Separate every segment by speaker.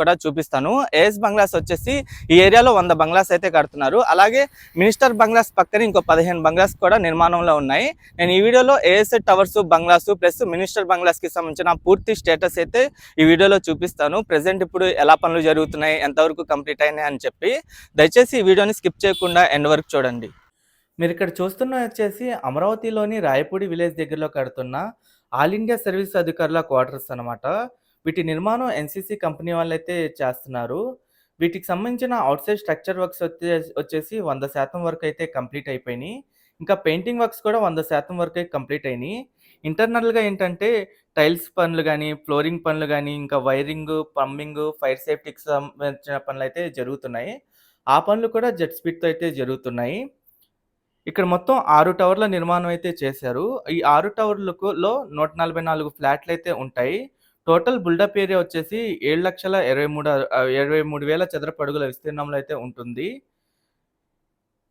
Speaker 1: కూడా చూపిస్తాను. As bungalows వచ్చేసి ఈ ఏరియాలో వంద బంగ్లాస్ అయితే కడుతున్నారు. అలాగే మినిస్టర్ బంగ్లాస్ పక్కన ఇంకో పదిహేను బంగ్లాస్ కూడా నిర్మాణంలో ఉన్నాయి. నేను ఈ వీడియోలో AS towers bungalows plus minister బంగ్లాస్కి సంబంధించిన పూర్తి స్టేటస్ అయితే ఈ వీడియోలో చూపిస్తాను. ప్రెసెంట్ ఇప్పుడు ఎలా పనులు జరుగుతున్నాయి ఎంతవరకు కంప్లీట్ అయినాయి అని చెప్పి. దయచేసి ఈ వీడియోని స్కిప్ చేయకుండా ఎండ్ వరకు చూడండి. మీరు ఇక్కడ చూస్తున్న వచ్చేసి అమరావతిలోని రాయపూడి విలేజ్ దగ్గరలో కడుతున్న ఆల్ ఇండియా సర్వీస్ అధికారుల క్వార్టర్స్ అనమాట వీటి నిర్మాణం ఎన్సీసీ కంపెనీ వాళ్ళైతే చేస్తున్నారు. వీటికి సంబంధించిన అవుట్ సైడ్ స్ట్రక్చర్ వర్క్స్ వచ్చే వచ్చేసి వంద శాతం వరకు అయితే కంప్లీట్ అయిపోయినాయి. ఇంకా పెయింటింగ్ వర్క్స్ కూడా వంద శాతం వరకే కంప్లీట్ అయినాయి. ఇంటర్నల్గా ఏంటంటే టైల్స్ పనులు కానీ ఫ్లోరింగ్ పనులు కానీ ఇంకా వైరింగ్ పంపింగ్ ఫైర్ సేఫ్టీకి సంబంధించిన పనులు అయితే జరుగుతున్నాయి. ఆ పనులు కూడా జెట్ స్పీడ్తో అయితే జరుగుతున్నాయి. ఇక్కడ మొత్తం ఆరు టవర్ల నిర్మాణం అయితే చేశారు. ఈ ఆరు టవర్లకు లో నూట నలభై నాలుగు ఫ్లాట్లు అయితే ఉంటాయి. టోటల్ బుల్డప్ ఏరియా వచ్చేసి ఏడు లక్షల ఇరవై మూడు ఇరవై మూడు వేల చదరపు అడుగుల విస్తీర్ణంలో అయితే ఉంటుంది.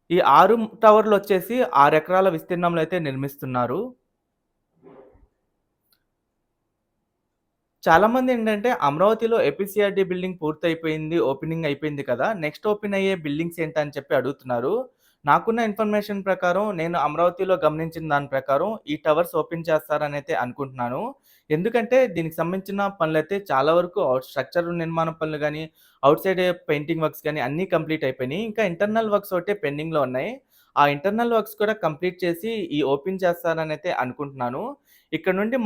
Speaker 1: ఈ ఆరు టవర్లు వచ్చేసి ఆరు ఎకరాల విస్తీర్ణంలో అయితే నిర్మిస్తున్నారు. చాలామంది ఏంటంటే అమరావతిలో ఏపీసీఆర్డీ బిల్డింగ్ పూర్తయిపోయింది ఓపెనింగ్ అయిపోయింది కదా నెక్స్ట్ ఓపెన్ అయ్యే బిల్డింగ్స్ ఏంటని చెప్పి అడుగుతున్నారు. నాకున్న ఇన్ఫర్మేషన్ ప్రకారం నేను అమరావతిలో గమనించిన దాని ప్రకారం ఈ టవర్స్ ఓపెన్ చేస్తారని అయితే అనుకుంటున్నాను. ఎందుకంటే దీనికి సంబంధించిన పనులు అయితే చాలా వరకు స్ట్రక్చర్ నిర్మాణ పనులు కానీ అవుట్ సైడ్ పెయింటింగ్ వర్క్స్ కానీ అన్నీ కంప్లీట్ అయిపోయినాయి. ఇంకా ఇంటర్నల్ వర్క్స్ ఒకటే పెండింగ్లో ఉన్నాయి. ఆ ఇంటర్నల్ వర్క్స్ కూడా కంప్లీట్ చేసి ఈ ఓపెన్ చేస్తారని అయితే అనుకుంటున్నాను. ఇక్కడ నుండి